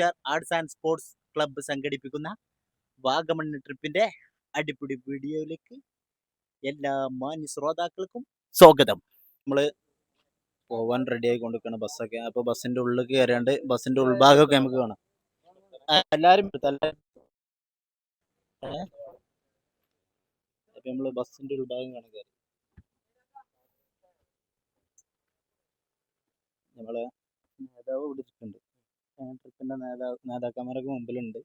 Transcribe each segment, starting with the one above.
Star arts and sports club സംഘടിപ്പിക്കുന്ന വാഗമൺ ട്രിപ്പിന്റെ അടിപൊളി വീഡിയോയിലേക്ക് എല്ലാ മാന്യ ശ്രോതാക്കൾക്കും സ്വാഗതം. നമ്മൾ പോവാൻ റെഡി ആയി കൊണ്ടിരിക്കണം ബസ്സൊക്കെ. അപ്പൊ ബസ്സിന്റെ ഉള്ളിൽ കയറിയാണ്ട് ബസ്സിന്റെ ഉൾഭാഗമൊക്കെ നമുക്ക് കാണാം. എല്ലാവരും നമ്മൾ ബസ്സിന്റെ ഉൾഭാഗം കാണാൻ കയറി. നമ്മളെ നേതാവ് വിളിച്ചിട്ടുണ്ട് ട്രിപ്പിന്റെ നേതാ നേതാക്കന്മാരൊക്കെ മുമ്പിലുണ്ട്.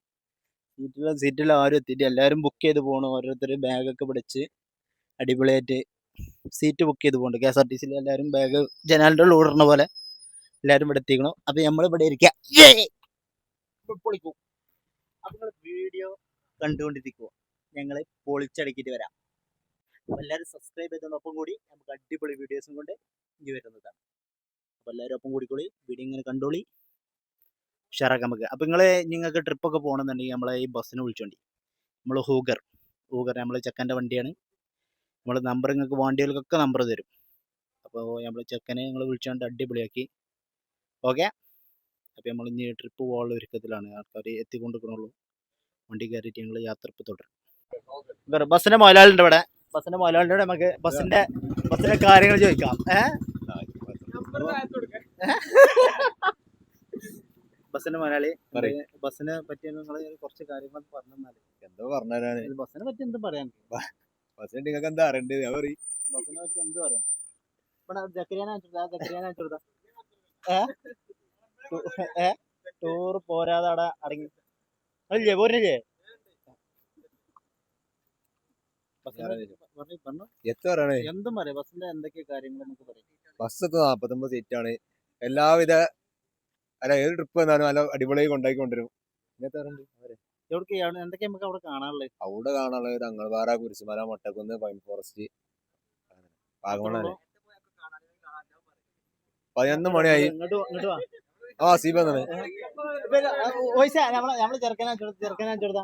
സീറ്റിൽ സീറ്റിൽ ആരും എത്തിയിട്ട് എല്ലാവരും ബുക്ക് ചെയ്ത് പോകണം ഓരോരുത്തർ ബാഗൊക്കെ പിടിച്ച് അടിപൊളിയായിട്ട് സീറ്റ് ബുക്ക് ചെയ്ത് പോകുന്നുണ്ട് കെ എസ് ആർ ടി സിയിൽ എല്ലാവരും ബാഗ് ജനാലിന്റെ ഓടുന്ന പോലെ എല്ലാവരും ഇവിടെ എത്തിക്കണം. അപ്പം നമ്മൾ ഇവിടെ ഇരിക്കുക പൊളിക്കും. അപ്പം നിങ്ങൾ വീഡിയോ കണ്ടുകൊണ്ടിരിക്കുക. ഞങ്ങൾ പൊളിച്ചടക്കിയിട്ട് വരാം. അപ്പം എല്ലാവരും സബ്സ്ക്രൈബ് ചെയ്തതിനൊപ്പം കൂടി നമുക്ക് അടിപൊളി വീഡിയോസും കൊണ്ട് ഇനി വരുന്നതാണ്. അപ്പോൾ എല്ലാവരും ഒപ്പം കൂടിക്കോളി. വീഡിയോ ഇങ്ങനെ കണ്ടോളി. ഉഷാറാക്കാം നമുക്ക് അപ്പൊ നിങ്ങൾ നിങ്ങൾക്ക് ട്രിപ്പൊക്കെ പോകണമെന്നുണ്ടെങ്കിൽ നമ്മളെ ഈ ബസ്സിന് വിളിച്ചോണ്ടി. നമ്മൾ ഹൂഗർ. ഹൂഗർ നമ്മൾ ചെക്കന്റെ വണ്ടിയാണ്. നമ്മൾ നമ്പർ നിങ്ങൾക്ക് വണ്ടികൾക്കൊക്കെ നമ്പർ തരും. അപ്പോൾ നമ്മൾ ചെക്കനെ നിങ്ങൾ വിളിച്ചുകൊണ്ട് അടിപൊളിയാക്കി. ഓക്കെ? അപ്പോൾ നമ്മൾ ഇനി ട്രിപ്പ് പോകാനുള്ള ഒരുക്കത്തിലാണ്. ആൾക്കാർ എത്തിക്കൊണ്ടിരിക്കണുള്ളൂ. വണ്ടി കയറിയിട്ട് ഞങ്ങൾ യാത്ര തുടരും. വേറെ ബസ്സിന്റെ മുതലാളിണ്ട് ഇവിടെ. ബസ്സിന്റെ മുതലാളിന്റെ നമുക്ക് ബസ്സിന്റെ ബസ്സിന്റെ കാര്യങ്ങൾ ചോദിക്കാം. ഏഹ്? ബസ്സിന്റെ മലയാളി. പറയ്. ബസ്സിനെ പറ്റി നിങ്ങൾ കുറച്ച് കാര്യങ്ങൾ പറഞ്ഞു തന്നാൽ എന്തോ പറഞ്ഞാലാണ് ബസ്സിനെ പറ്റി എന്ത് പറയാൻ ബസ് നിങ്ങൾക്ക് എന്താ അറിയണ്ടത്? ഞാൻ പറയും. ബസ്സിനെ പറ്റി എന്ത് പറയാം ഇവിടെ ജക്കരിയാന ജക്കരിയാന അയച്ചുകൊടുത്ത ഏ? ടൂ- ഏ? ടൂർ പോരാതെ അവിടെ അടങ്ങി. അല്ലേ പോരില്ലേ? ബസ്സിനെ പറഞ്ഞു പറഞ്ഞു. എത്ര പറയണേ? എന്തും പറയാം. ബസ്സിന്റെ എന്തൊക്കെ കാര്യങ്ങൾ നമുക്ക് പറയാം. ബസ് നാപ്പത്തൊമ്പത് സീറ്റാണ് എല്ലാവിധ അല്ല ഏത് ട്രിപ്പ് വന്നാലും നല്ല അടിപൊളിയായി കൊണ്ടാക്കി കൊണ്ടുവരും എന്തൊക്കെ നമുക്ക് അവിടെ കാണാനുള്ളത്? അവിടെ കാണാനുള്ളത് തങ്ങൾപാറ കുരിശുമല മൊട്ടക്കുന്ന് പൈൻ ഫോറസ്റ്റ് വാഗമണല്ലേ പതിനൊന്ന് മണിയായി. ആ സീബ നമ്മളെ ചെറുക്കനാ ചെറുക്കനാ ചെറുതാ.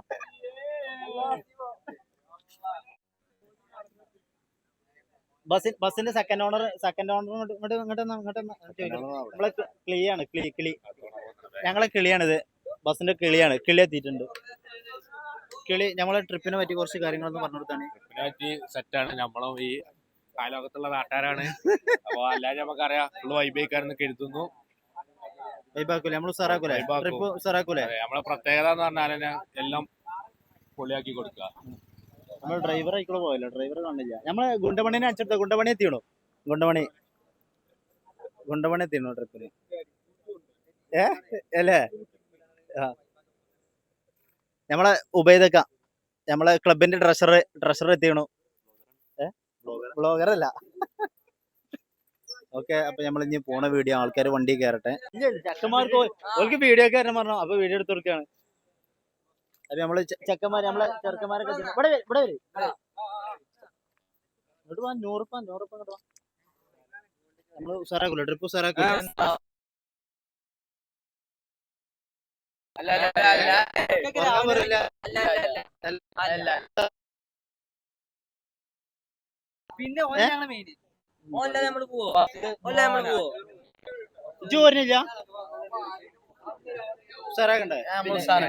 ബസ് ബസ്സിന്റെ സെക്കൻഡ് ഓണർ സെക്കൻഡ് ഓണർ ഇങ്ങോട്ട് ഇങ്ങോട്ട് ഇങ്ങോട്ട്. നമ്മളെ കിളിയാണ് കിളി കിളി ഞങ്ങളെ കിളിയാണിത് ബസ്സിന്റെ കിളിയാണ് കിളി എത്തിയിട്ടുണ്ട്. കിളി നമ്മളെ ട്രിപ്പിനെ പറ്റി കുറച്ച് കാര്യങ്ങളൊന്നും പറഞ്ഞു കൊടുത്താണ്. ഇതിനെപ്പറ്റി സെറ്റാണ് നമ്മളും ഈ കാലോകത്തുള്ള നാട്ടുകാരാണ്. അപ്പൊ അല്ലാതെ നമുക്കറിയാം ഫുള്ള് വൈബേക്കാരെന്ന് കരുതുന്നു വൈബാക്കൂലേ നമ്മൾ ഉസാറാക്കൂലേ? വൈബാക്കും. ട്രിപ്പ് ഉസാറാക്കൂലേ? അതെ, നമ്മളെ പ്രത്യേകത എന്ന് പറഞ്ഞാൽ എല്ലാം പൊളിയാക്കി കൊടുക്കുക. നമ്മൾ ഡ്രൈവർ ആയിക്കോളെ പോയല്ലോ. ഡ്രൈവർ കാണില്ല. നമ്മൾ ഗുണ്ടമണിനെ അടിച്ചെടുത്ത? ഗുണ്ടമണി എത്തിയണോ ഗുണ്ടമണി. ഗുണ്ടമണി എത്തിയണോ ട്രിപ്പിന് ഏ? അല്ലേ? ആ. നമ്മളെ ഉബൈദക്ക. നമ്മളെ ക്ലബിന്റെ ഡ്രസ്സർ ഡ്രസ്സർ എത്തിയണു ഏ? ബ്ലോഗർ അല്ല. ഓക്കെ അപ്പൊ നമ്മൾ ഇനി പോണ വീഡിയോ ആൾക്കാർ വണ്ടി കയറട്ടെ ചക്കന്മാർക്ക് വീഡിയോ കയറാൻ പറഞ്ഞു. അപ്പൊ വീഡിയോ എടുത്തു കൊടുക്കുകയാണ് അപ്പൊ നമ്മൾ ചെക്കന്മാര് നമ്മളെ ചെറുക്കന്മാരൊക്കെ ഇവിടെ വരും ഇവിടെ വരും. ഇങ്ങോട്ട് വാ നൂറുപ്പ നൂറുപ്പ ഇങ്ങോട്ട് നമ്മൾ ഉസാറാക്കൂല ട്രിപ്പ് ഉസാറാക്കൂല. പിന്നെ ഓല്ലാതെ നമ്മൾ പോവോ? ഓല്ലാതെ നമ്മൾ പോവോ? ഇജ്ജ്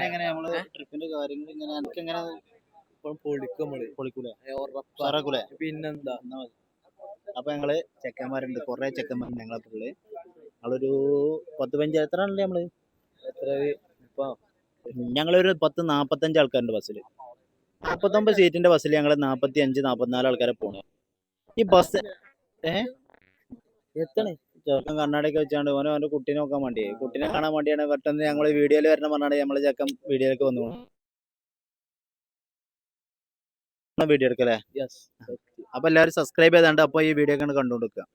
എങ്ങനെ നമ്മൾ ട്രിപ്പിന്റെ കാര്യങ്ങൾ ഇങ്ങനെ എനിക്ക് എങ്ങനെ പൊളിക്കൂലേ? പിന്നെന്താ. അപ്പൊ ഞങ്ങൾ ചെക്കന്മാരുണ്ട് കൊറേ ചെക്കന്മാരുണ്ട് ഞങ്ങളെ പുള്ളി ഞങ്ങളൊരു പത്ത് പഞ്ച് എത്ര ആണല്ലേ നമ്മൾ? എത്ര ഇപ്പൊ? ഞങ്ങളൊരു പത്ത് നാപ്പത്തഞ്ച് ആൾക്കാരുണ്ട് ബസ്സിൽ നാപ്പത്തൊമ്പത് സീറ്റിന്റെ ബസ്സിൽ ഞങ്ങൾ നാപ്പത്തി അഞ്ച് നാപ്പത്തിനാല് ആൾക്കാരെ പോണു. ഈ ബസ് ഏ? എത്തണേ? ചെറുക്കൻ കണ്ണാടിയൊക്കെ വെച്ചാണ്ട് ഓനെ അവന്റെ കുട്ടീനെ നോക്കാൻ വേണ്ടി. കുട്ടിനെ കാണാൻ വേണ്ടിയാണ് പെട്ടെന്ന് ഞങ്ങൾ വീഡിയോയിൽ വരണം പറഞ്ഞാണ് നമ്മളെ ചെക്കൻ വീഡിയോയിലേക്ക് വന്നു. വീഡിയോ എടുക്കല്ലേ? യെസ് അപ്പൊ എല്ലാവരും സബ്സ്ക്രൈബ് ചെയ്താണ്ട് അപ്പൊ ഈ വീഡിയോ ഒക്കെ കണ്ടുകൊടുക്കുക.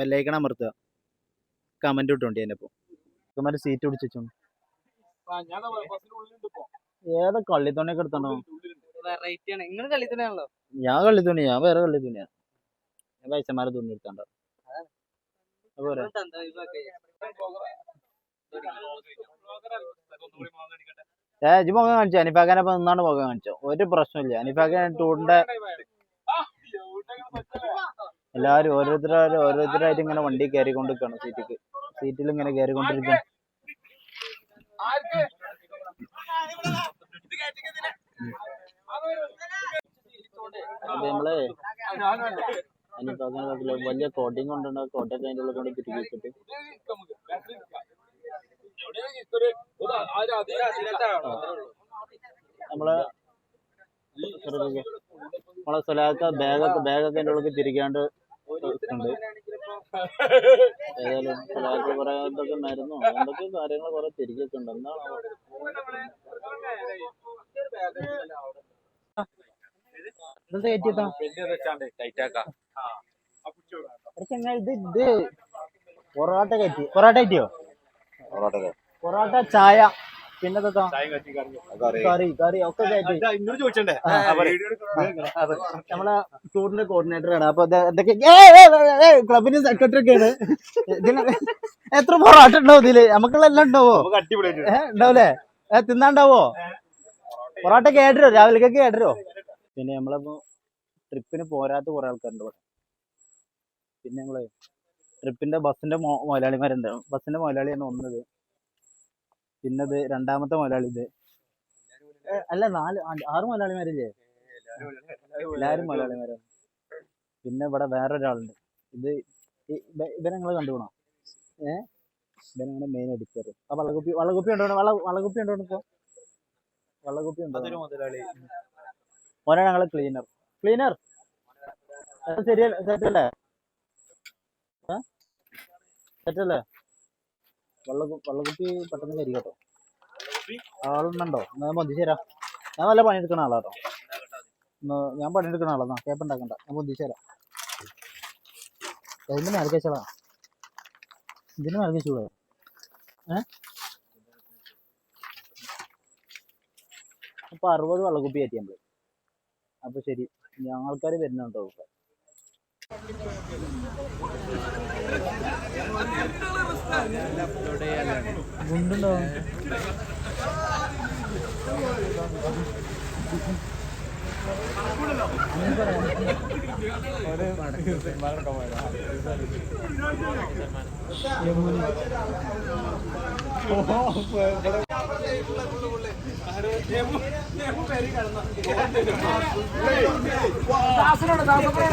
ബെല്ലൈക്കൺ അമർത്തുക. കമന്റ് ഇട്ടോണ്ടി എന്നെ ഇപ്പൊ സീറ്റ് പിടിച്ചു ഏതാ കള്ളിത്തോണിയൊക്കെ എടുത്തണോ? ഞാൻ കള്ളിത്തോണി ഞാൻ വേറെ കള്ളിത്തോണിയാ. ഞാൻ പൈസമാരെ തുണി എടുത്താണ്ടോ. അതുപോലെ. ഏ ഇജ് മുഖം കാണിച്ചോ. അനിഫാഖാനെ ഇപ്പൊ നിന്നാണ് മുഖം കാണിച്ചോ. ഒരു പ്രശ്നമില്ല അനിഫാഖാൻ ടൂറിന്റെ എല്ലാരും ഓരോരുത്തരും ഓരോരുത്തരായിട്ട് ഇങ്ങനെ വണ്ടി കയറിക്കൊണ്ടിരിക്കുകയാണ് സീറ്റിക്ക്. സീറ്റിൽ ഇങ്ങനെ കയറിക്കൊണ്ടിരിക്കുകയാണ് നമ്മളെ അനിപ്പാക്കുന്ന കുഴപ്പമില്ല. വലിയ കോട്ടയും കൊണ്ടുണ്ട് കോട്ടയൊക്കെ അതിന്റെ ഉള്ളിൽ കൊണ്ട് തിരികെ വെച്ചിട്ട്. നമ്മളെ നമ്മളെ സ്വലാക്ക ബാഗൊക്കെ ബാഗൊക്കെ അതിന്റെ ഉള്ളിൽ തിരിക്കാണ്ട് ഉണ്ട് ഏതായാലും സ്വലാക്ക കുറെ ഇതൊക്കെ മരുന്നോ എന്തൊക്കെ കാര്യങ്ങൾ കുറെ തിരികൊക്കെ ഉണ്ട് എന്താണോ ഇതെന്താ കയറ്റിട്ടാ ചങ്ങായി ഇത് ഇത്. പൊറോട്ട കയറ്റി പൊറോട്ട കയറ്റിയോ പൊറോട്ട ചായ പിന്നെ? കറി. കറി ഒക്കെ ചോദിച്ചണ്ടേ. നമ്മളെ ടൂറിന്റെ കോർഡിനേറ്റർ ആണ്. അപ്പൊ ഇത് എന്തൊക്കെ? ക്ലബിന്റെ സെക്രട്ടറി ഒക്കെയാണ് ഇതിന് എത്ര പൊറോട്ട ഉണ്ടാവും ഇതിൽ? നമുക്കുള്ള എല്ലാം ഉണ്ടാവോ നമുക്ക് അടിപൊളിയായിട്ട് ഏഹ് ഉണ്ടാവൂലേ? ഏഹ് തിന്നാണ്ടാവോ പൊറോട്ട കേട്ടരോ രാവിലേക്കൊക്കെ കേട്ടരോ പിന്നെ നമ്മളപ്പോ ട്രിപ്പിന് പോരാത്ത കുറെ ആൾക്കാരുണ്ട് ഇവിടെ. പിന്നെ നമ്മളെ ട്രിപ്പിന്റെ ബസ്സിന്റെ മുതലാളിമാരുണ്ട് ബസ്സിന്റെ മുതലാളിയാണ് ഒന്നത്. പിന്നത് രണ്ടാമത്തെ മുതലാളി ഇത്. അല്ല നാല് ആറ് മുതലാളിമാരില്ലേ എല്ലാരും മുതലാളിമാരാണ് പിന്നെ ഇവിടെ വേറൊരാളുണ്ട്. ഇത് ഇവരെ നിങ്ങൾ കണ്ടുപോണോ ഏ? ഇവനാണ് മെയിൻ എഡിറ്റർ ആ വള്ളകുപ്പി വള്ളകുപ്പി ഉണ്ടോ വള വള്ളകുപ്പി ഉണ്ടോ ഇപ്പൊ? വള്ളകുപ്പി ഉണ്ടോ? ഓനാണ് ഞങ്ങളെ ക്ലീനർ ക്ലീനർ ശരിയല്ല സെറ്റല്ലേ സെറ്റല്ലേ വള്ള വള്ളക്കുപ്പി പെട്ടെന്ന് കരി കേട്ടോ ആളുണ്ടോ ഞാൻ പൊന്തിച്ച് ഞാൻ നല്ല പണിയെടുക്കുന്ന ആളാട്ടോ. ഞാൻ പണിയെടുക്കുന്ന ആളാ. കേപ്പ് ഉണ്ടാക്കണ്ട. ഞാൻ പൊന്തിച്ച് തരാം ഇതിന് ഇതിന് മേലെ വെച്ചൂടെ? ഏ? അപ്പൊ അറുപത് വെള്ളക്കുപ്പി കയറ്റി നമ്മൾ. അപ്പൊ ശരി. ആൾക്കാർ വരുന്നുണ്ടോ? ഇപ്പൊ കണ്ടോ ദാസനോട് ദാസനോട്.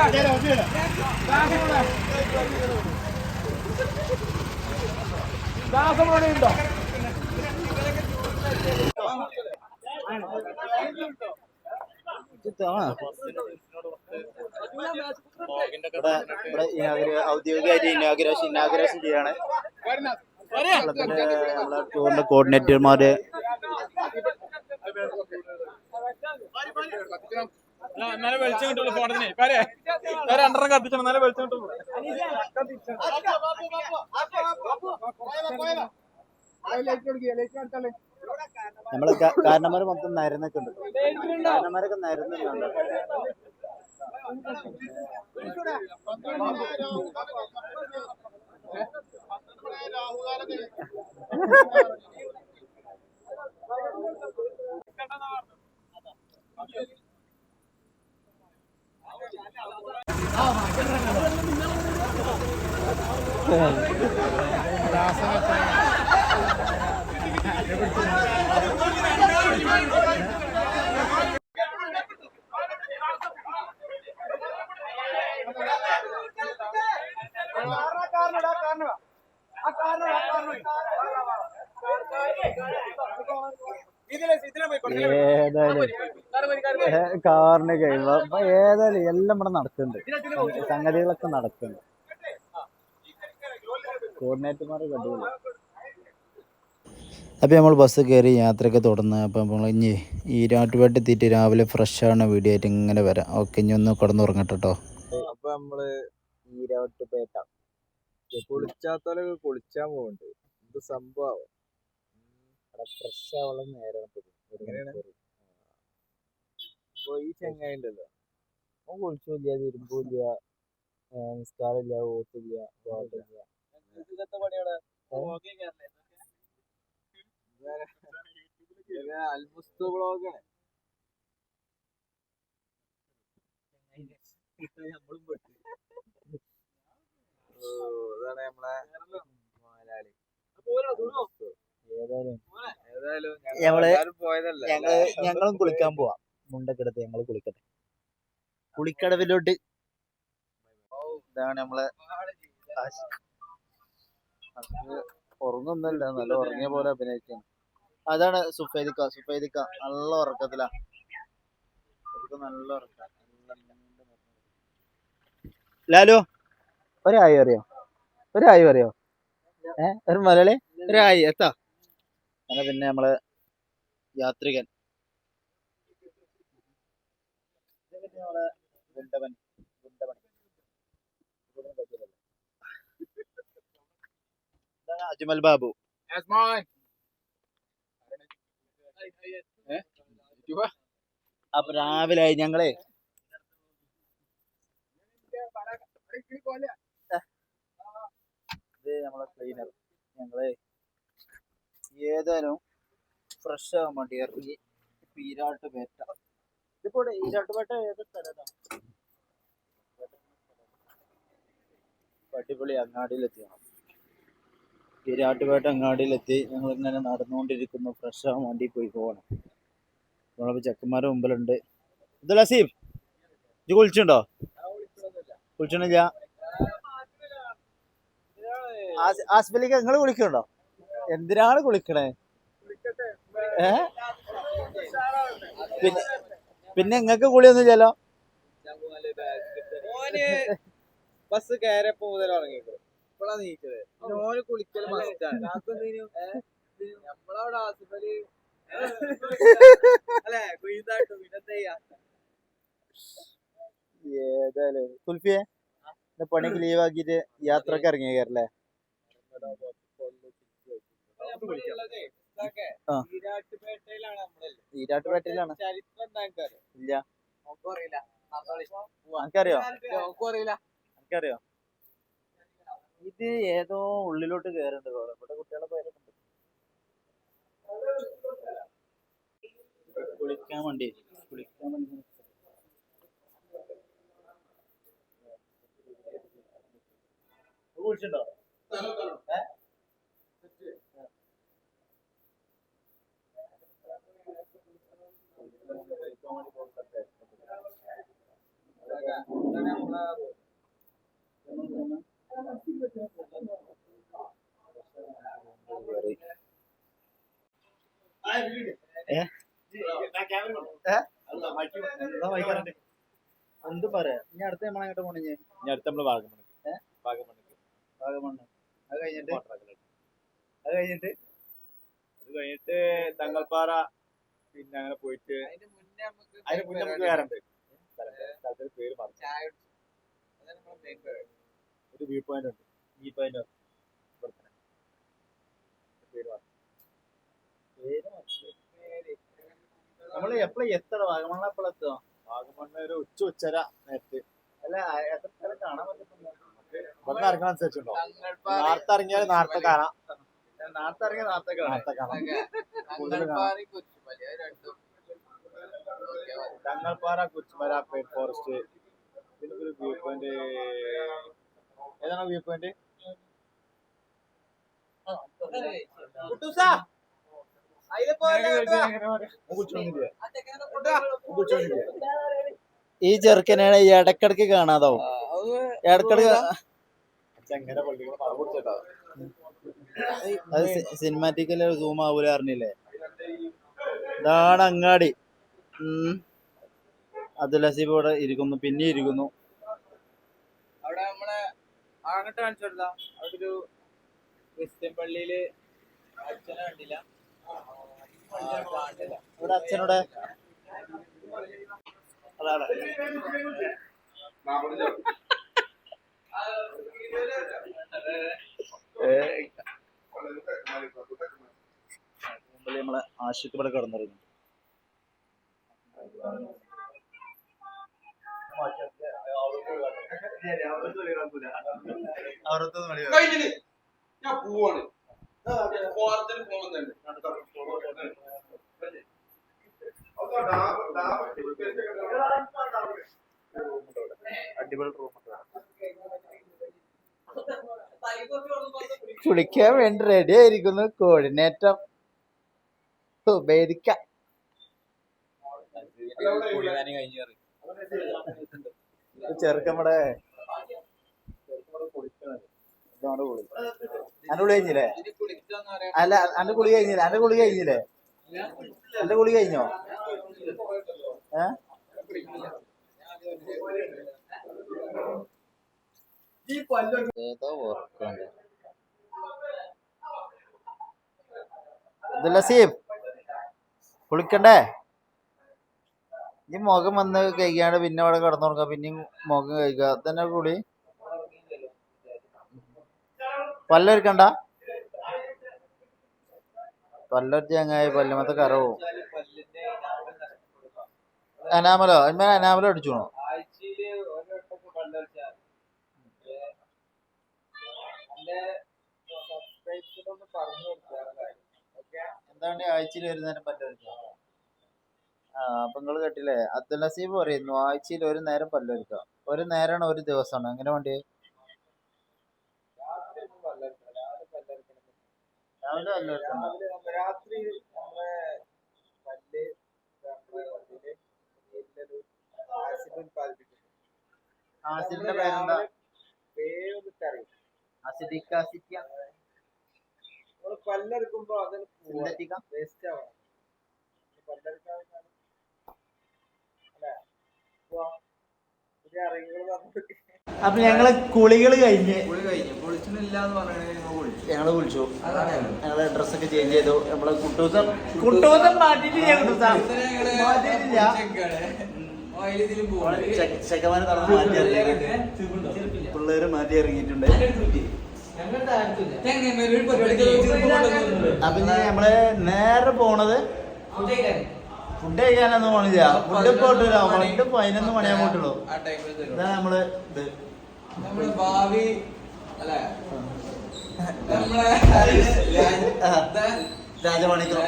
ഉണ്ടോ ഗുണ്ടുണ്ടോ ഇവിടെ ഇവിടെ ഇനാഗുര- ഔദ്യോഗികമായിട്ട് ഇനാഗുറേഷൻ ഇനാഗുറേഷൻ ചെയ്യാണ് കേരളത്തിന്റെ നമ്മളെ ടൂറിന്റെ കോർഡിനേറ്റർമാര് എന്നാലും വെളിച്ചം കിട്ടുള്ളൂ ഫോണത്തിന് പേരെ പേരെ രണ്ടെണ്ണം കത്തിച്ചാണ് എന്നാലും വെളിച്ചം കിട്ടുള്ളൂ നമ്മളെ കാരണമാര് കാരണന്മാര് മൊത്തം നരന്നൊക്കെ ഉണ്ട്. കാരണന്മാരൊക്കെ നരന്നുണ്ട് ഏതായാലും കാറിന് കഴിയുമ്പോ അപ്പൊ ഏതായാലും എല്ലാം ഇവിടെ നടക്കുന്നുണ്ട്. സംഗതികളൊക്കെ നടക്കുന്നുണ്ട്. കോർഡിനേറ്റർമാർ കണ്ടുപോയി അപ്പോൾ നമ്മൾ ബസ് കയറി യാത്രയൊക്കെ തുടർന്ന് അപ്പോൾ നമ്മൾ ഇനി ഈ രാട്ടുപേട്ട് എത്തിയിട്ട് രാവിലെ ഫ്രഷാണ് ആണ് വീഡിയോ ആയിട്ട് ഇങ്ങനെ വരാം. ഓക്കെ ഇനി ഒന്ന് കിടന്നുറങ്ങട്ടെ കേട്ടോ അപ്പൊ നമ്മൾ ഈരാട്ടുപേട്ട കുളിച്ചാത്തോലൊക്കെ കുളിച്ചാൻ പോകുന്നുണ്ട് എന്ത് സംഭവം ഫ്രഷ് ആവുള്ള നേരം എങ്ങനെയാണ്? അപ്പൊ ഈ ചെങ്ങായി ഉണ്ടല്ലോ കുളിച്ചില്ല തിരുമ്പില്ല നിസ്കാരമില്ല ഓത്തില്ല പാടില്ല അൽമുസ്തു ബ്ലോഗാണ്. ഓ അതാണ് നമ്മളെ ഞങ്ങൾ കുളിക്കാൻ പോവാം. മുണ്ടക്കെടുത്ത് ഞങ്ങൾ കുളിക്കട്ടെ. കുളിക്കടവിലോട്ട്. ഇതാണ് നമ്മളെ ഉറങ്ങുന്നല്ല നല്ല ഉറങ്ങിയ പോലെ അഭിനയിക്കാണ്. അതാണ് സുഫൈദിക്ക. സുഫൈദിക്ക നല്ല ഉറക്കത്തിലാ. നല്ല ഉറക്ക. ലാലു ഒരായി അറിയോ? ഒരായി അറിയോ? ഏ ഒരു മലയാളി? ഒരായി എത്താ? അങ്ങനെ പിന്നെ നമ്മൾ യാത്രികൻ. പിന്നെ നമ്മളെ ഗുണ്ടവൻ. അജ്മൽ ബാബു അപ്പൊ രാവിലെ ഞങ്ങളെ ഇത് നമ്മളെ ക്ലീനർ ഞങ്ങളെ ഏതായാലും ഫ്രഷ് ആവാൻ വേണ്ടി ഇറങ്ങി ഇപ്പൊ ഈരാട്ട് പേട്ട. ഇതിപ്പോ ഇവിടെ ഈരാട്ട് പേട്ട ഏത് സ്ഥലത്താണ് അടിപൊളി അങ്ങാടിയിലെത്തിയാണ്. ഈരാട്ടുപേട്ട അങ്ങാടിയിലെത്തി. ഞങ്ങൾ ഇങ്ങനെ നടന്നുകൊണ്ടിരിക്കുന്നു. ഫ്രഷ് ആവാൻ വേണ്ടി പോയി പോകണം. നമ്മളിപ്പോ ചെക്കന്മാരുടെ മുമ്പിലുണ്ട്. ഇത് ലസീഫ് ഇത് കുളിച്ചുണ്ടോ കുളിച്ചണില്ല ആസ്ബലിക്ക് നിങ്ങൾ കുളിക്കണ്ടോ എന്തിനാണ് കുളിക്കണേ? ഏ? പിന്നെ പിന്നെ നിങ്ങക്ക് കുളിയൊന്നും ഇല്ലല്ലോ? ബസ് കയറിയപ്പോ മുതൽ ഉറങ്ങിക്കോ. ഇപ്പളാ നീച്ചത്. ഓര് ഓന് കുളിക്കൽ മസ്റ്റാണ് നമ്മളവിടെ ആസിഫലി അല്ലെ? കുയിതായിട്ടു പിന്നെ എന്താ ചെയ്യാ? ഏതായാലും. കുൽഫിയെ ഇന്ന് പണിക്ക് ലീവ് ആക്കിയിട്ട് യാത്രയ്ക്ക് ഇറങ്ങിയ കേരളേ. ഈരാട്ടുപേട്ടയിലാണ് ഇല്ല. അറിയോ എനിക്കറിയോ? എനിക്കറിയോ? ഇത് ഏതോ ഉള്ളിലോട്ട് പോലെ ഇവിടെ കുട്ടികളെ ഉണ്ട്. കുളിക്കാൻ വേണ്ടി കുളിക്കാൻ വേണ്ടി. കുളിച്ചിട്ടുണ്ടോ? ഏ? എന്താ പറയാ? ഇനി അടുത്ത നമ്മൾ അങ്ങോട്ട് പോണേ ഇനി? അടുത്ത നമ്മൾ വാഗമണക്ക് ഏ? വാഗമണക്ക് വാഗമണ്ണ്. അത് കഴിഞ്ഞിട്ട്? അത് കഴിഞ്ഞിട്ട്? അത് കഴിഞ്ഞിട്ട് തങ്ങൾപ്പാറ പിന്നെ അങ്ങനെ പോയിട്ട് അതിന് മുന്നേ നമുക്ക് ഉണ്ട് സ്ഥലത്തിന്റെ പേര് മറന്നു. ഒരു വ്യൂ പോയിന്റ് ഉണ്ട്. ഈ പോയിന്റ് പേര് മറന്നു നമ്മൾ എപ്പോഴും എത്ര വാഗമണ്ണ എപ്പോഴും എത്തുക? വാഗമണ് ഒരു ഉച്ച ഉച്ചര നേരത്ത്. അല്ല എത്ര സ്ഥലം കാണാൻ പറ്റും ഇവിടെ ഇറങ്ങാൻ അനുസരിച്ചുണ്ടോ നേരത്തെ ഇറങ്ങിയാൽ നേരത്തെ കാണാം. നേരത്തെ ഇറങ്ങിയ നേരത്തെ നേരത്തെ കാണാം. തങ്ങൾപ്പാറ കുച്ചുമല പെയിൻ ഫോറസ്റ്റ് പിന്നെ ഒരു വ്യൂ പോയിന്റ് ഏതാണ് വ്യൂ പോയിന്റ് ഈ ചെറുക്കനാണ് ഇടക്കിടക്ക് കാണാതാവും. ഇടക്കിടക്ക് അത് സിനിമാറ്റിക്കൽ സൂം ആവൂല അറിഞ്ഞില്ലേ? ഇതാണ് അങ്ങാടി. ഉം. അബ്ദുൽ ഹസീബ് ഇവിടെ ഇരിക്കുന്നു പിന്നെ ഇരിക്കുന്നു. അവിടെ അങ്ങോട്ട് കാണിച്ചു അവിടൊരു അവിടെ ഒരു ക്രിസ്ത്യൻ പള്ളിയിൽ അച്ഛനെ കണ്ടില്ല. ഇവിടെ അച്ഛനോടെ? നമ്മളെ ആശുപത്രി ഇവിടെ കിടന്നിരുന്നു കഴിഞ്ഞില്ലേ ഞാൻ പോവാണ്. ഫോറത്തിന് പോകുന്നുണ്ട് അടിപൊളി റൂം കുളിക്കാൻ വേണ്ടി റെഡി ആയിരിക്കുന്നു. കോർഡിനേറ്റർ ഉപേദിക്ക ചെറുക്കമ്മടെ അന്റെ കുളി കഴിഞ്ഞില്ലേ? അല്ല അന്റെ കുളി കഴിഞ്ഞില്ലേ? അന്റെ കുളി കഴിഞ്ഞില്ലേ? അന്റെ കുളി കഴിഞ്ഞോ? ഏ? ഏതോ ഓർക്കുന്നുണ്ട് ഇത് ലസീം കുളിക്കണ്ടേ? ഈ മുഖം വന്ന് കഴിക്കാണ്ട് പിന്നെ അവിടെ കിടന്നുറങ്ങാ. പിന്നെയും മുഖം കഴിക്കുക തന്നെ കുളി. പല്ലൊരുക്കണ്ട പല്ലൊരു ചങ്ങായി പല്ലുമത്തെ കറ പോവും അനാമലോ? അതിന്മേൽ അനാമലോ അടിച്ചോണോ എന്താണ് ആഴ്ചയിൽ നേരം പല്ലൊരുക്കുക ആ അപ്പൊ നിങ്ങൾ കേട്ടില്ലേ? അബ്ദുൽ നസീബ് പറയുന്നു ആഴ്ചയിൽ ഒരു നേരം പല്ലൊരുക്കുക ഒരു നേരമാണ് ഒരു ദിവസമാണ്. എങ്ങനെ വേണ്ടി രാവിലെ രാത്രി നമ്മളെ പല്ല് ആസിഡ് ആസിഡിന്റെ പേരെന്താ? പേരൊന്നിട്ടറിയും അസിഡിക് ആസിഡിക്ക നമ്മൾ പല്ലെടുക്കുമ്പോ അതിന് സിന്തറ്റിക്ക? വേസ്റ്റ് ആവണം അല്ലേ? അറിവുകൾ അപ്പൊ ഞങ്ങൾ കുളികൾ കഴിഞ്ഞ് കുളി കഴിഞ്ഞു. പൊളിച്ചിട്ടില്ല എന്ന് ഞങ്ങൾ വിളിച്ചു. ഞങ്ങളെ അഡ്രസ് ഡ്രസ്സൊക്കെ ചേഞ്ച് ചെയ്തു. നമ്മളെ കുട്ടൂസം കുട്ടൂസം മാറ്റിട്ടില്ല കുട്ടൂസം. മാറ്റിട്ടില്ല ചെ- ചെക്കന്മാര് നടന്ന് മാറ്റി ഇറങ്ങി പിള്ളേര് മാറ്റി ഇറങ്ങിയിട്ടുണ്ട്. അപ്പൊ ഇനി നമ്മൾ നേരെ പോണത് ഫുഡ് കഴിക്കാനൊന്നും പോണില്ല. ഫുഡ് ഇപ്പൊ ഫുഡ് പതിനൊന്ന് മണിയാൻ പോട്ടുള്ളൂ ആ ടൈമിൽ തരും ഇതാ നമ്മൾ ഇത്. ഭാവി അല്ലെ? രാജമാണിക്കം?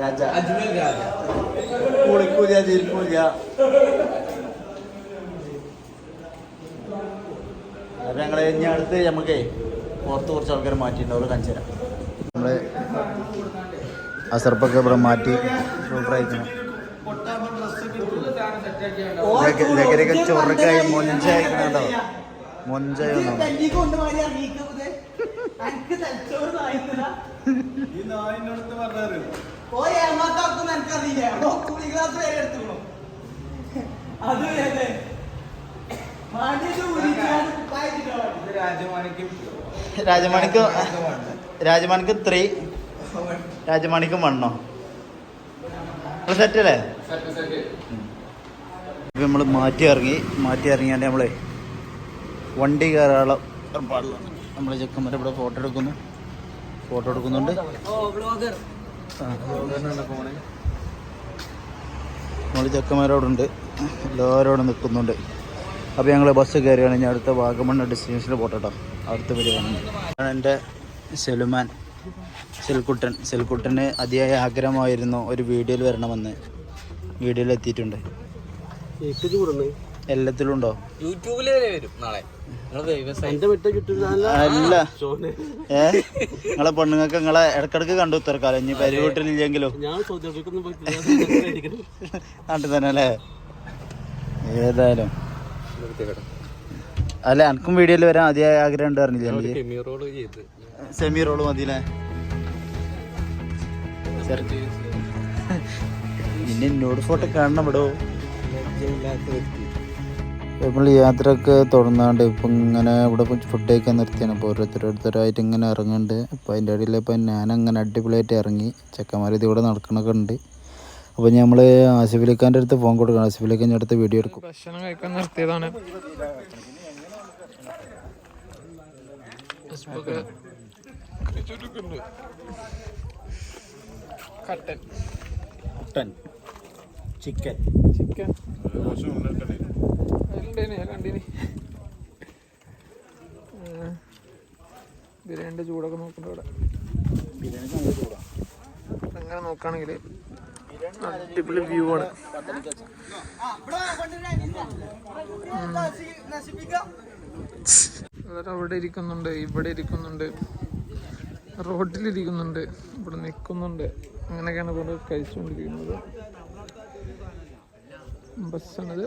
രാജ. കുളിക്കൂല അപ്പൊ ഇനി അടുത്ത് നമുക്ക് പുറത്ത് കുറച്ച് ആൾക്കാർ മാറ്റിയിട്ടുണ്ട്. അവരെ കാണിച്ചു തരാം. നമ്മൾ അസർപ്പൊക്കെ ഇവിടെ മാറ്റി സൂപ്പർ അയക്കണം. ലഹരിയൊക്കെ ചൊറക്കായി മൊഞ്ചായിക്കണോ മൊഞ്ചായി രാജമാണിക്കും രാജമാണിക്ക് രാജമാണിക്ക് ത്രീ. രാജമാണിക്ക് വണ്ണോ? സെറ്റ് അല്ലേ? നമ്മൾ നമ്മൾ മാറ്റി ഇറങ്ങി മാറ്റി ഇറങ്ങിയാണ്ട് നമ്മളെ വണ്ടി കയറാനുള്ള ഏർപ്പാടിലാണ് നമ്മൾ ചെക്കന്മാരെ ഇവിടെ ഫോട്ടോ എടുക്കുന്നു. ഫോട്ടോ എടുക്കുന്നുണ്ട്. നമ്മൾ നമ്മൾ എല്ലാവരോടും നിൽക്കുന്നുണ്ട്. അപ്പോൾ ഞങ്ങൾ ബസ് കയറിയാണ്. ഞാൻ അടുത്ത വാഗമൺ ഡെസ്റ്റിനേഷനിൽ പോട്ടോ അടുത്ത വീഡിയോ കാണുന്നത് എന്റെ സെലുമാൻ സെൽക്കുട്ടൻ. സെൽക്കുട്ടന് അതിയായ ആഗ്രഹമായിരുന്നു ഒരു വീഡിയോയിൽ വരണമെന്ന്. വീഡിയോയിൽ എത്തിയിട്ടുണ്ട്. എല്ലാത്തിലും ഉണ്ടോ യൂട്യൂബിൽ വരെ വരും നാളെ. അല്ല ഏ? നിങ്ങളെ പെണ്ണുങ്ങൾക്ക് നിങ്ങളെ ഇടക്കിടക്ക് കണ്ടു ഉത്തരക്കാലം ഇനി പരി വീട്ടിലില്ലെങ്കിലോ നാട്ടിൽ തന്നെ അല്ലേ? ഏതായാലും. അല്ല എനിക്കും വീഡിയോയിൽ വരാൻ അതിയായ ആഗ്രഹം ഉണ്ട് പറഞ്ഞില്ലേ സെമി റോൾ മതിയില്ലേ? ഇനി എന്നോട് ഫോട്ടോ കാണണം ഇവിടോ. നമ്മൾ യാത്രയൊക്കെ തുടർന്നാണ്ട് ഇപ്പം ഇങ്ങനെ ഇവിടെ ഫുഡ് കഴിക്കാൻ നിർത്തിയാണ്. അപ്പോൾ ഓരോരുത്തരോരുത്തരായിട്ട് ഇങ്ങനെ ഇറങ്ങുന്നുണ്ട് അപ്പോൾ അതിന്റെ ഇടയിൽ ഇപ്പം ഞാനങ്ങനെ അടിപൊളിയായിട്ട് ഇറങ്ങി ചെക്കന്മാർ ഇതിവിടെ നടക്കണൊക്കെ ഉണ്ട്. അപ്പോൾ നമ്മൾ ആസിഫിലിക്കാന്റെ അടുത്ത് ഫോൺ കൊടുക്കണം. ആസിഫിലേക്ക് ഞാൻ അടുത്ത് വീഡിയോ എടുക്കും. ഭക്ഷണം കഴിക്കാൻ നിർത്തിയതാണ്. കട്ടൻ. ചിക്കൻ. ചിക്കൻ. ഞാൻ കണ്ടിനി ബിരിയാണിന്റെ ചൂടൊക്കെ നോക്കണ്ട ഇവിടെ. അങ്ങനെ നോക്കുകയാണെങ്കിൽ അടിപൊളി വ്യൂ ആണ്. ഇവർ അവിടെ ഇരിക്കുന്നുണ്ട് ഇവിടെ ഇരിക്കുന്നുണ്ട്. റോഡിലിരിക്കുന്നുണ്ട് ഇവിടെ നിൽക്കുന്നുണ്ട് അങ്ങനെയൊക്കെയാണ് ഇവിടെ കഴിച്ചുകൊണ്ടിരിക്കുന്നത്. ബസ്സാണിത്.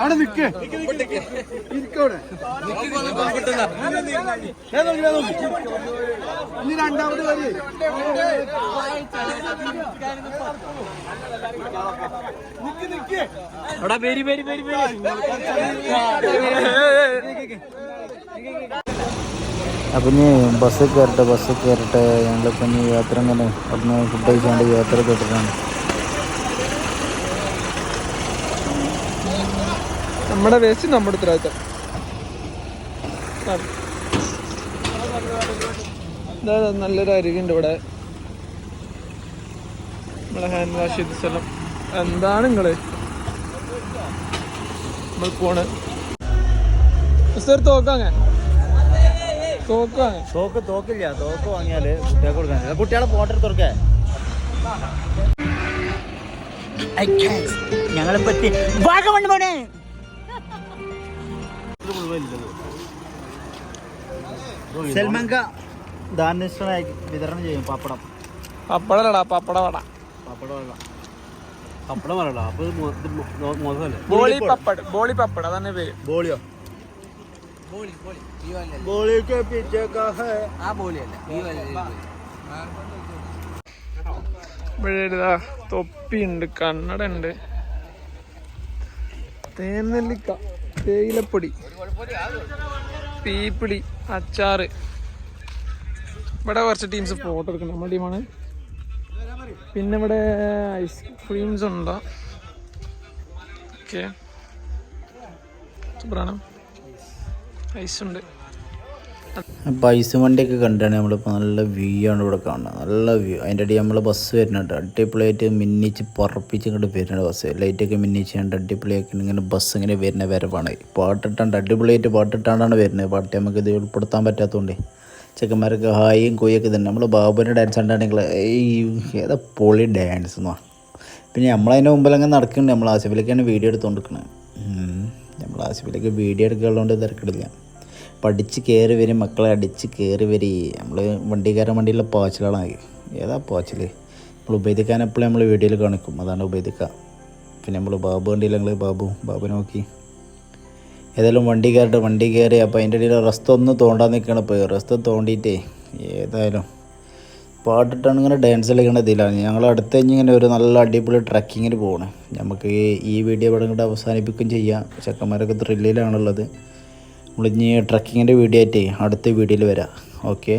അവിടെ നിക്ക്. ഇനി രണ്ടാമത് വരി. അപ്പം ഇനി ബസ് കയറട്ടെ ബസ് കയറട്ടെ. ഞങ്ങളിപ്പം ഇനി യാത്ര ഇങ്ങനെ അവിടുന്ന് ഫുഡ് കഴിച്ചാണ്ട് യാത്ര തൊട്ടിട്ടാണ് നമ്മുടെ വേസ്റ്റ് നമ്മുടെ ഉത്തരവാദിത്തം. നല്ലൊരു അരികുണ്ട് ഇവിടെ. നമ്മളെ ഹാൻഡ് വാഷ് ചെയ്ത സ്ഥലം. എന്താണ് നിങ്ങൾ? നമ്മൾ പോണ്. മിസ്റ്റർ തോക്കാങ്ങ തോക്കാങ്ങ തോക്ക് തോക്കില്ല. തോക്ക് വാങ്ങിയാൽ കുട്ടികൾക്ക് കൊടുക്കാൻ. കുട്ടികളെ പോട്ടെ തുറക്കേ. ഞങ്ങളെ പറ്റി വാഗമണ് പോണേ സൽമാൻക ദാനനിഷ്ഠനായി വിതരണം ചെയ്യും പപ്പടം പപ്പടലടാ പപ്പട വട പപ്പടം പപ്പടം പറയണ്ട അപ്പൊ മോശമല്ലേ ബോളി പപ്പട് ബോളി പപ്പട് അതാണ് പേര് ബോളിയോ ബോളി के पीछे का है ആ പോലെയല്ല ഈ വല്ല ഇവിടെ ഇതാ തൊപ്പിയുണ്ട് കണ്ണട ഉണ്ട് തേനെല്ലിക്ക തേയിലപ്പൊടി പീപ്പിടി അച്ചാറ്. ഇവിടെ കുറച്ച് ടീംസ് ഫോട്ടോ എടുക്കണം. നമ്മുടെ ടീമാണ് പിന്നെ ഇവിടെ ഐസ്ക്രീംസ് ഉണ്ടോ? ഓക്കെ സൂപ്പറാണ് ഐസ് ഉണ്ട്. പൈസ വണ്ടിയൊക്കെ കണ്ടാണ് നമ്മളിപ്പോൾ നല്ല വ്യൂ ആണ് ഇവിടെ കാണുന്നത്. നല്ല വ്യൂ അതിന്റെ അടി നമ്മൾ ബസ് വരുന്നുണ്ട്. അടിപൊളിയായിട്ട് മിന്നിച്ച് പറപ്പിച്ച് ഇങ്ങോട്ട് വരുന്നുണ്ട് ബസ് ലൈറ്റൊക്കെ മിന്നിച്ച് കണ്ട് അടിപൊളിയൊക്കെ ഇങ്ങനെ ബസ് ഇങ്ങനെ വരുന്ന വരവാണ്. പാട്ടിട്ടാണ്ട് അടിപൊളിയായിട്ട് പാട്ടിട്ടാണ്ടാണ് വരുന്നത്. പാട്ട് നമുക്ക് ഇത് ഉൾപ്പെടുത്താൻ പറ്റാത്തതുകൊണ്ട് ചെക്കന്മാരൊക്കെ ഹായും കൊയ്യൊക്കെ തന്നെ നമ്മൾ ബാബുവിന്റെ ഡാൻസ് കണ്ടാണെങ്കിൽ ഈ ഏതാ പൊളി ഡാൻസ് എന്നാണ് പിന്നെ നമ്മളതിന്റെ മുമ്പിൽ അങ്ങനെ നടക്കുന്നുണ്ട്. നമ്മൾ ആസിഫിലേക്കാണ് വീഡിയോ എടുത്തുകൊണ്ടിരിക്കുന്നത് നമ്മൾ ആസിഫിലേക്ക് വീഡിയോ എടുക്കാനുള്ളതുകൊണ്ട് തിരക്കിടില്ല. പഠിച്ച് കയറി വരും മക്കളെ അടിച്ച് കയറി വരി. നമ്മൾ വണ്ടിക്കാരൻ വണ്ടിയുള്ള പാച്ചിലാണ് ഏതാ പാച്ചിൽ നമ്മൾ ഉപയോഗിക്കാൻ എപ്പോഴും നമ്മൾ വീഡിയോയിൽ കാണിക്കും? അതാണ് ഉപയോഗിക്കുക പിന്നെ നമ്മൾ ബാബു വണ്ടിയിൽ ഞങ്ങൾ ബാബു ബാബു നോക്കി. ഏതായാലും വണ്ടി കയറിട്ട് വണ്ടി കയറി. അപ്പോൾ അതിന്റെ ഇടയിൽ റസ്ത ഒന്ന് തോണ്ടാൻ നിൽക്കണം ഇപ്പോൾ റസ്ത തോണ്ടിയിട്ടേ ഏതായാലും. പാട്ടിട്ടാണ് ഇങ്ങനെ ഡാൻസ് കളിക്കേണ്ട ഇതിലാണ് ഞങ്ങൾ അടുത്ത് കഴിഞ്ഞ് ഇങ്ങനെ ഒരു നല്ല അടിപൊളി ട്രക്കിങ്ങിന് പോകണം നമുക്ക് ഈ- ഈ വീഡിയോ ഇവിടെ ഇങ്ങോട്ട് അവസാനിപ്പിക്കുകയും ചെയ്യാം. ചെക്കന്മാരൊക്കെ ത്രില്ലിലാണുള്ളത് നമ്മളിനി ട്രക്കിങ്ങിന്റെ വീഡിയോ ആയിട്ടേ അടുത്ത വീഡിയോയിൽ വരാം. ഓക്കെ